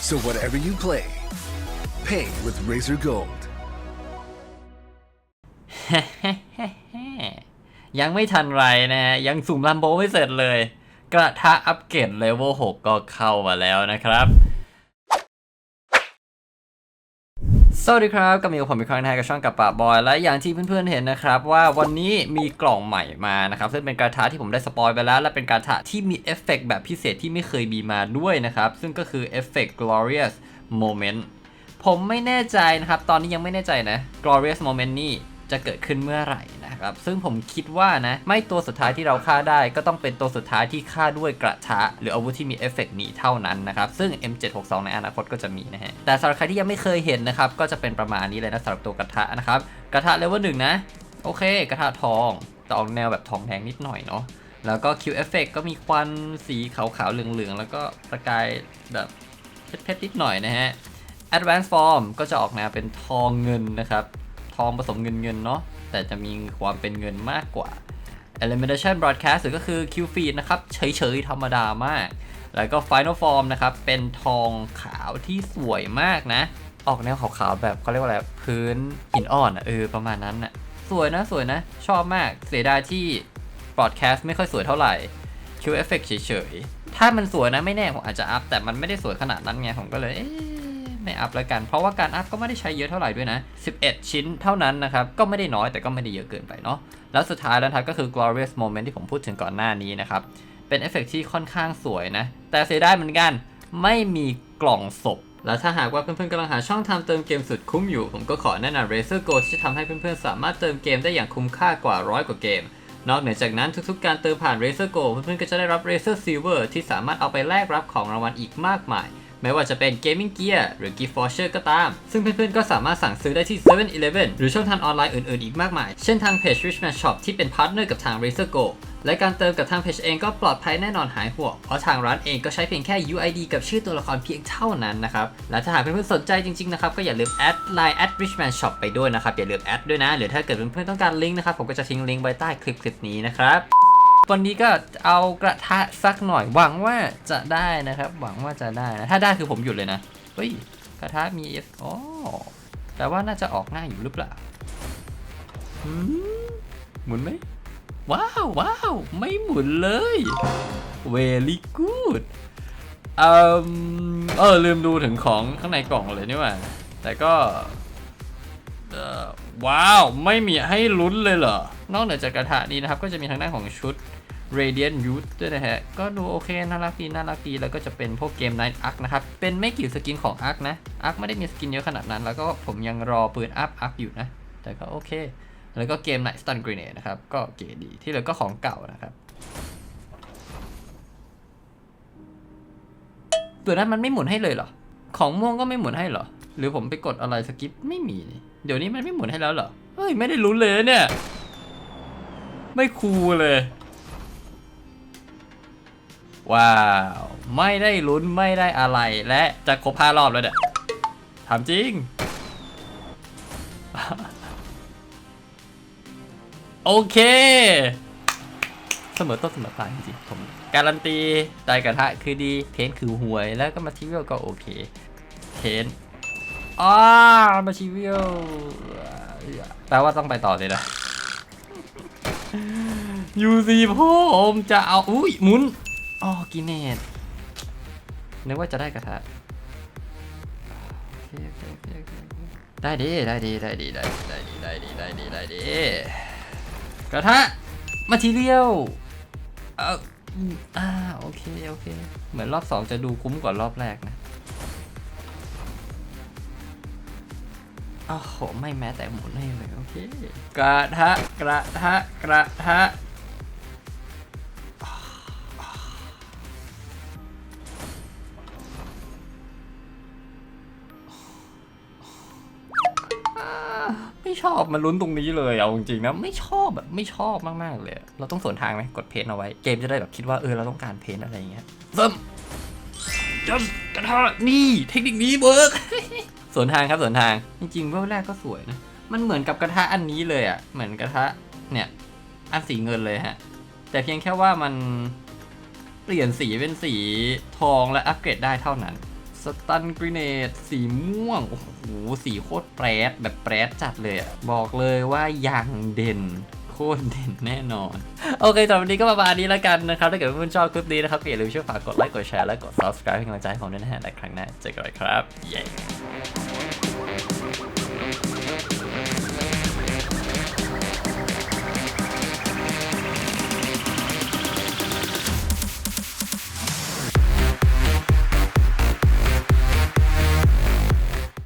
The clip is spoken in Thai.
So whatever you play, pay with Razer Gold. ยังไม่ทันไรนะฮะ ยังสุ่มลัมโบไม่เสร็จเลย กระทะอัปเกรดเลเวล6ก็เข้ามาแล้วนะครับ สวัสดีครับกับมีกับผมอีกครั้งนะกับช่องกับปะบอย และอย่างที่เพื่อนๆเห็นนะครับว่าวันนี้มีกล่องใหม่มานะครับซึ่งเป็นกระทะที่ผมได้สปอยไปแล้ว และเป็นกระทะที่มีเอฟเฟกต์แบบพิเศษที่ไม่เคยมีมาด้วยนะครับ ซึ่งก็คือเอฟเฟกต์ glorious moment ผมไม่แน่ใจนะครับ ตอนนี้ยังไม่แน่ใจนะ glorious moment นี่ จะเกิดขึ้นเมื่อไหร่นะครับ ซึ่งผมคิดว่านะ ไม่ตัวสุดท้ายที่เราฆ่าได้ ก็ต้องเป็นตัวสุดท้ายที่ฆ่าด้วยกระทะ หรืออาวุธที่มีเอฟเฟกต์นี้เท่านั้นนะครับ ซึ่ง M762 ในอนาคตก็จะมีนะฮะ แต่สำหรับใครที่ยังไม่เคยเห็นนะครับ ก็จะเป็นประมาณนี้เลยนะสำหรับตัวกระทะนะครับ กระทะเลเวลหนึ่งนะ โอเค กระทะทองแต่ออกแนวแบบทองแดงนิดหน่อยเนาะ แล้วก็ Q Effect ก็มีควันสีขาวๆเหลืองๆ แล้วก็ประกายแบบเพชรๆนิดหน่อยนะฮะ Advanced Form ก็จะออกแนวเป็นทองเงินนะครับ ทองผสมเงินเงินเนาะแต่จะมีความเป็นเงินมากกว่า Elimination Broadcast หรือก็คือ Q Feed นะครับเฉยๆธรรมดามาก แล้วก็ Final Form นะครับเป็นทองขาวที่สวยมากนะ ออกแนวขาวๆแบบเขาเรียกว่าอะไรพื้นหินอ่อนอะเออประมาณนั้นอะสวยนะสวยนะ ชอบมากเสียดายที่ Broadcast ไม่ค่อยสวยเท่าไหร่ Q Effect เฉยๆถ้ามันสวยนะไม่แน่ผมอาจจะอัพแต่มันไม่ได้สวยขนาดนั้นไงผมก็เลยเอ๊ะ ไม่อัพแล้วกัน เพราะว่าการอัพก็ไม่ได้ใช้เยอะเท่าไหร่ด้วยนะ 11 ชิ้นเท่านั้นนะครับ ก็ไม่ได้น้อยแต่ก็ไม่ได้เยอะเกินไปเนาะ แล้วสุดท้ายแล้วครับก็คือ glorious moment ที่ผมพูดถึงก่อนหน้านี้นะครับ เป็นเอฟเฟกต์ที่ค่อนข้างสวยนะ แต่เสียดายเหมือนกัน ไม่มีกล่องศพแล้วถ้าหากว่าเพื่อนๆกำลังหาช่องทางเติมเกมสุดคุ้มอยู่ ผมก็ขอแนะนำ Razer Go ที่จะทำให้เพื่อนๆสามารถเติมเกมได้อย่างคุ้มค่ากว่าร้อยกว่าเกม นอกเหนือจากนั้นทุกๆ การเติมผ่าน Razer Go เพื่อนๆก็จะได้รับ Razer Silver ที่สามารถเอาไปแลกรับของรางวัลอีกมากมาย ไม่ว่าจะเป็น Gaming Gear หรือ Gift Voucher ก็ตาม ซึ่งเพื่อนๆก็สามารถสั่งซื้อได้ที่ 7-Eleven หรือช่องทางออนไลน์อื่นๆ อีกมากมาย เช่นทางเพจ Richman Shop ที่เป็นพาร์ทเนอร์กับทาง Razer Go และการเติมกับทางเพจเองก็ปลอดภัยแน่นอนหายห่วง เพราะทางร้านเองก็ใช้เพียงแค่ UID กับชื่อตัวละครเพียงเท่านั้นนะครับ และถ้าหากเพื่อนๆสนใจจริงๆนะครับ ก็อย่าลืมแอด Line at Richman Shop ไปด้วยนะครับ อย่าลืมแอดด้วยนะ หรือถ้าเกิดเพื่อนๆต้องการลิงก์นะครับ ผมก็จะทิ้งลิงก์ไว้ใต้คลิปคลิปนี้นะครับ วันนี้ก็เอากระทะสักหน่อยหวังว่าจะได้นะครับ หวังว่าจะได้นะ ถ้าได้คือผมหยุดเลยนะ เฮ้ย กระทะมี F อ๋อแต่ว่าน่าจะออกง่ายอยู่หรือเปล่าหมุนไหม ว้าวว้าวไม่หมุนเลย very good เออเออลืมดูถึงของข้างในกล่องเลยนี่ว่า แต่ก็ว้าว ไม่มีให้ลุ้นเลยเหรอนอกเหนือจากกระทะนี้นะครับ ก็จะมีทางด้านของชุด Radiant Youth ด้วยนะฮะ ก็ดูโอเค น่ารักดี น่ารักดี แล้วก็จะเป็นพวกเกม Night Arc นะครับ เป็นไม่กี่สกินของ Arc นะ Arc ไม่ได้มีสกินเยอะขนาดนั้น แล้วก็ผมยังรอปืนอัพ Arc อยู่นะ แต่ก็โอเค แล้วก็เกม Night Stun Grenade นะครับ ก็เก๋ดี ที่เหลือก็ของเก่านะครับตัวนั้นมันไม่หมุนให้เลยเหรอ ของม่วงก็ไม่หมุนให้เหรอ หรือผมไปกดอะไรสกิปไม่มี เดี๋ยวนี้มันไม่หมุนให้แล้วเหรอ เฮ้ย ไม่ได้ลุ้เลยเนี่ย ไม่คูลเลย ว้าว ไม่ได้ลุ้นไม่ได้อะไรและจะครบห้ารอบแล้วเนี่ยถามจริง โอเค เสมอต้นเสมอปลายจริงๆผมการันตีไตกระทะคือดีเพนคือหวยแล้วก็มาทีเวลก็โอเคเพนอ้ามาทีเวลแปลว่าต้องไปต่อเลยนะยูซีผมจะเอา อุ้ยหมุน อ๋อกินเนตนึกว่าจะได้กระทะโอเคโอเคโอเคโอเคได้ดีได้ดีได้ดีได้ดีได้ดีได้ดีได้ดีได้ดีกระทะมาทีเรียลเอออืมอ่าโอเคโอเค เหมือนรอบสองจะดูคุ้มกว่ารอบแรกนะโอ้โหไม่แม้แต่หมุนให้เลยโอเค กระทะกระทะกระทะ ไม่ชอบมันลุ้นตรงนี้เลยเอาจริงๆนะไม่ชอบแบบไม่ชอบมากๆเลย เราต้องสวนทางไหมกดเพนเอาไว้ เกมจะได้แบบคิดว่าเออเราต้องการเพนอะไรอย่างเงี้ยเริ่มจัสกระทะนี่เทคนิคนี้เวิร์กสวนทางครับสวนทางจริงๆเวลแรกก็สวยนะมันเหมือนกับกระทะอันนี้เลยอะเหมือนกระทะเนี่ยอันสีเงินเลยฮะ แต่เพียงแค่ว่ามันเปลี่ยนสีเป็นสีทองและอัปเกรดได้เท่านั้น สตันกรีเนตสีม่วง โอ้โห สีโคตรแปรดแบบแปรดจัดเลยอะบอกเลยว่าอย่างเด่นโคตรเด่นแน่นอน โอเคสำหรับวันนี้ก็ประมาณนี้แล้วกันนะครับ ถ้าเกิดเพื่อนๆชอบคลิปนี้นะครับอย่าลืมช่วยฝากกดไลค์ กดแชร์ และกด subscribe ให้กำลังใจให้ผมด้วยนะฮะในครั้งหน้าเจอกันครับ เย้